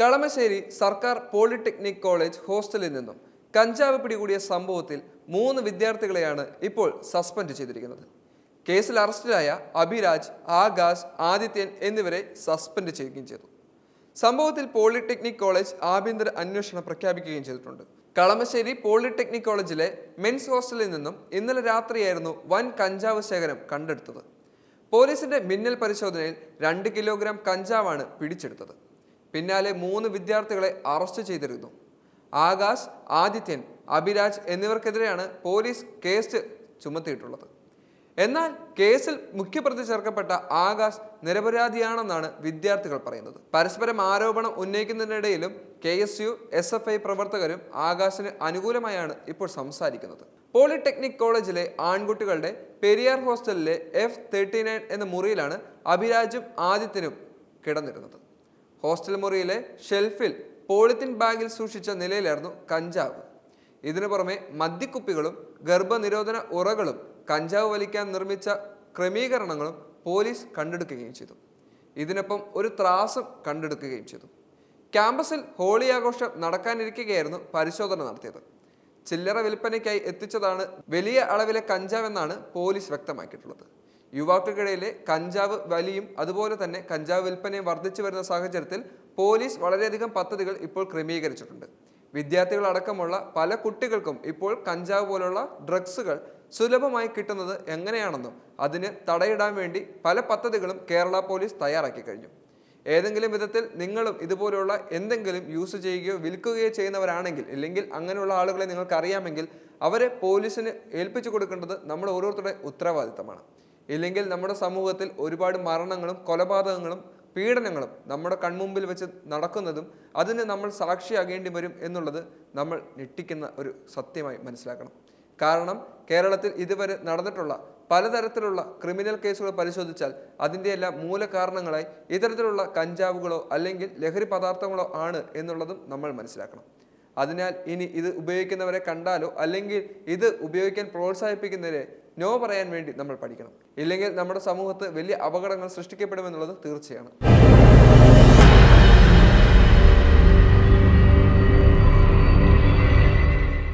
കളമശ്ശേരി സർക്കാർ polytechnic college ഹോസ്റ്റലിൽ നിന്നും കഞ്ചാവ് പിടികൂടിയ സംഭവത്തിൽ മൂന്ന് വിദ്യാർത്ഥികളെയാണ് ഇപ്പോൾ സസ്പെൻഡ് ചെയ്തിരിക്കുന്നത്. കേസിൽ അറസ്റ്റിലായ അഭിരാജ് ആകാശ് ആദിത്യൻ എന്നിവരെ സസ്പെൻഡ് ചെയ്യുകയും ചെയ്തു. സംഭവത്തിൽ പോളിടെക്നിക് കോളേജ് ആഭ്യന്തര അന്വേഷണം പ്രഖ്യാപിക്കുകയും ചെയ്തിട്ടുണ്ട്. കളമശ്ശേരി പോളിടെക്നിക് കോളേജിലെ മെൻസ് ഹോസ്റ്റലിൽ നിന്നും ഇന്നലെ രാത്രിയായിരുന്നു വൻ കഞ്ചാവ് ശേഖരം കണ്ടെടുത്തത്. പോലീസിന്റെ മിന്നൽ പരിശോധനയിൽ രണ്ട് കിലോഗ്രാം കഞ്ചാവാണ് പിടിച്ചെടുത്തത്. പിന്നാലെ മൂന്ന് വിദ്യാർത്ഥികളെ അറസ്റ്റ് ചെയ്തിരുന്നു. ആകാശ് ആദിത്യൻ അഭിരാജ് എന്നിവർക്കെതിരെയാണ് പോലീസ് കേസ് ചുമത്തിയിട്ടുള്ളത്. എന്നാൽ കേസിൽ മുഖ്യപ്രതി ചേർക്കപ്പെട്ട ആകാശ് നിരപരാധിയാണെന്നാണ് വിദ്യാർത്ഥികൾ പറയുന്നത്. പരസ്പരം ആരോപണം ഉന്നയിക്കുന്നതിനിടയിലും K S U S F I പ്രവർത്തകരും ആകാശിന് അനുകൂലമായാണ് ഇപ്പോൾ സംസാരിക്കുന്നത്. പോളിടെക്നിക് കോളേജിലെ ആൺകുട്ടികളുടെ പെരിയാർ ഹോസ്റ്റലിലെ എഫ് തേർട്ടി നയൻ എന്ന മുറിയിലാണ് അഭിരാജും ആദിത്യനും കിടന്നിരുന്നത്. ഹോസ്റ്റൽ മുറിയിലെ ഷെൽഫിൽ പോളിത്തീൻ ബാഗിൽ സൂക്ഷിച്ച നിലയിലായിരുന്നു കഞ്ചാവ്. ഇതിനു പുറമെ മദ്യക്കുപ്പികളും ഗർഭനിരോധന ഉറകളും കഞ്ചാവ് വലിക്കാൻ നിർമ്മിച്ച ക്രമീകരണങ്ങളും പോലീസ് കണ്ടെടുക്കുകയും ചെയ്തു. ഇതിനൊപ്പം ഒരു ത്രാസം കണ്ടെടുക്കുകയും ചെയ്തു. ക്യാമ്പസിൽ ഹോളി ആഘോഷം നടക്കാനിരിക്കുകയായിരുന്നു പരിശോധന നടത്തിയത്. ചില്ലറ വിൽപ്പനയ്ക്കായി എത്തിച്ചതാണ് വലിയ അളവിലെ കഞ്ചാവെന്നാണ് പോലീസ് വ്യക്തമാക്കിയിട്ടുള്ളത്. യുവാക്കൾക്കിടയിലെ കഞ്ചാവ് വലിയും അതുപോലെ തന്നെ കഞ്ചാവ് വിൽപ്പനയും വർദ്ധിച്ചു വരുന്ന സാഹചര്യത്തിൽ പോലീസ് വളരെയധികം പദ്ധതികൾ ഇപ്പോൾ ക്രമീകരിച്ചിട്ടുണ്ട്. വിദ്യാർത്ഥികളടക്കമുള്ള പല കുട്ടികൾക്കും ഇപ്പോൾ കഞ്ചാവ് പോലുള്ള ഡ്രഗ്സുകൾ സുലഭമായി കിട്ടുന്നത് എങ്ങനെയാണെന്നും അതിന് തടയിടാൻ വേണ്ടി പല പദ്ധതികളും കേരള പോലീസ് തയ്യാറാക്കി കഴിഞ്ഞു. ഏതെങ്കിലും വിധത്തിൽ നിങ്ങളും ഇതുപോലെയുള്ള എന്തെങ്കിലും യൂസ് ചെയ്യുകയോ വിൽക്കുകയോ ചെയ്യുന്നവരാണെങ്കിൽ ഇല്ലെങ്കിൽ അങ്ങനെയുള്ള ആളുകളെ നിങ്ങൾക്ക് അറിയാമെങ്കിൽ അവരെ പോലീസിന് ഏൽപ്പിച്ചു കൊടുക്കേണ്ടത് നമ്മൾ ഓരോരുത്തരുടെ ഉത്തരവാദിത്തമാണ്. ഇല്ലെങ്കിൽ നമ്മുടെ സമൂഹത്തിൽ ഒരുപാട് മരണങ്ങളും കൊലപാതകങ്ങളും പീഡനങ്ങളും നമ്മുടെ കൺമുമ്പിൽ വെച്ച് നടക്കുന്നതും അതിന് നമ്മൾ സാക്ഷിയാകേണ്ടി വരും എന്നുള്ളത് നമ്മൾ ഞെട്ടിക്കുന്ന ഒരു സത്യമായി മനസ്സിലാക്കണം. കാരണം കേരളത്തിൽ ഇതുവരെ നടന്നിട്ടുള്ള പലതരത്തിലുള്ള ക്രിമിനൽ കേസുകൾ പരിശോധിച്ചാൽ അതിന്റെ എല്ലാം മൂലകാരണങ്ങളായി ഇത്തരത്തിലുള്ള കഞ്ചാവുകളോ അല്ലെങ്കിൽ ലഹരി പദാർത്ഥങ്ങളോ ആണ് എന്നുള്ളതും നമ്മൾ മനസ്സിലാക്കണം. അതിനാൽ ഇനി ഇത് ഉപയോഗിക്കുന്നവരെ കണ്ടാലോ അല്ലെങ്കിൽ ഇത് ഉപയോഗിക്കാൻ പ്രോത്സാഹിപ്പിക്കുന്നവരെ നോ പറയാൻ വേണ്ടി നമ്മൾ പഠിക്കണം. ഇല്ലെങ്കിൽ നമ്മുടെ സമൂഹത്ത് വലിയ അപകടങ്ങൾ സൃഷ്ടിക്കപ്പെടുമെന്നുള്ളത് തീർച്ചയാണ്.